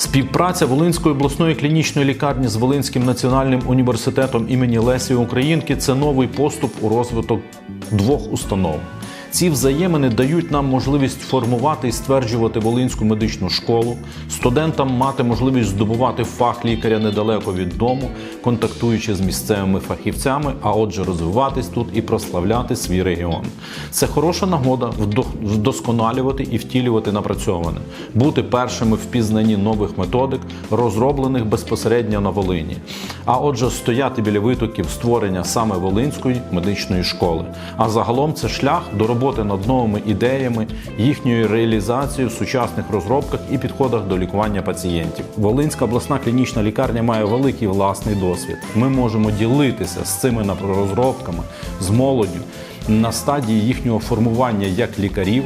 Співпраця Волинської обласної клінічної лікарні з Волинським національним університетом імені Лесі Українки це новий поступ у розвиток двох установ. Ці взаємини дають нам можливість формувати і стверджувати Волинську медичну школу, студентам мати можливість здобувати фах лікаря недалеко від дому, контактуючи з місцевими фахівцями, а отже, розвиватись тут і прославляти свій регіон. Це хороша нагода вдо- вдосконалювати і втілювати напрацьоване, бути першими в пізнанні нових методик, розроблених безпосередньо на Волині. А отже, стояти біля витоків створення саме Волинської медичної школи. А загалом це шлях до роботи над новими ідеями, їхньою реалізацією в сучасних розробках і підходах до лікування пацієнтів. Волинська обласна клінічна лікарня має великий власний досвід. Ми можемо ділитися з цими розробками, з молоддю на стадії їхнього формування як лікарів,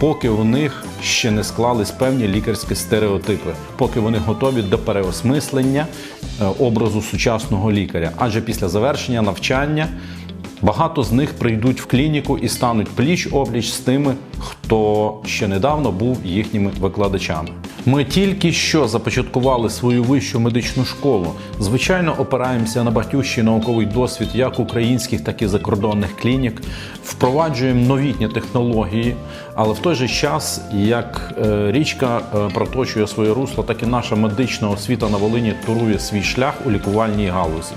поки у них ще не склались певні лікарські стереотипи, поки вони готові до переосмислення е, образу сучасного лікаря. Адже після завершення навчання багато з них прийдуть в клініку і стануть пліч опліч з тими, хто ще недавно був їхніми викладачами. Ми тільки що започаткували свою вищу медичну школу. Звичайно, опираємося на багатющий науковий досвід як українських, так і закордонних клінік. Впроваджуємо новітні технології, але в той же час, як е, річка е, проточує своє русло, так і наша медична освіта на Волині турує свій шлях у лікувальній галузі.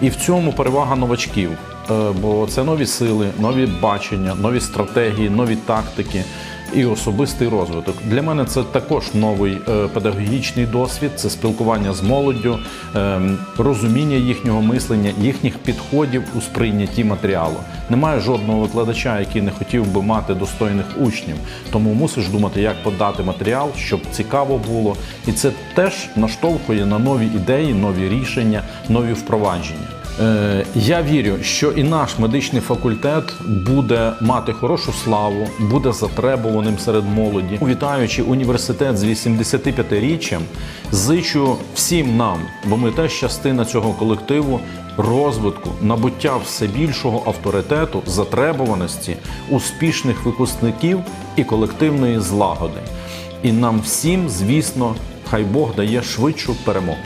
І в цьому перевага новачків, е, бо це нові сили, нові бачення, нові стратегії, нові тактики і особистий розвиток. Для мене це також новий е, педагогічний досвід, це спілкування з молоддю, е, розуміння їхнього мислення, їхніх підходів у сприйнятті матеріалу. Немає жодного викладача, який не хотів би мати достойних учнів. Тому мусиш думати, як подати матеріал, щоб цікаво було. І це теж наштовхує на нові ідеї, нові рішення, нові впровадження. Е, Я вірю, що і наш медичний факультет буде мати хорошу славу, буде затребуваним серед молоді. Вітаючи університет з 85-річчям, зичу всім нам, бо ми теж частина цього колективу, розвитку, набуття все більшого авторитету, затребуваності, успішних випускників і колективної злагоди. І нам всім, звісно, хай Бог дає швидшу перемогу.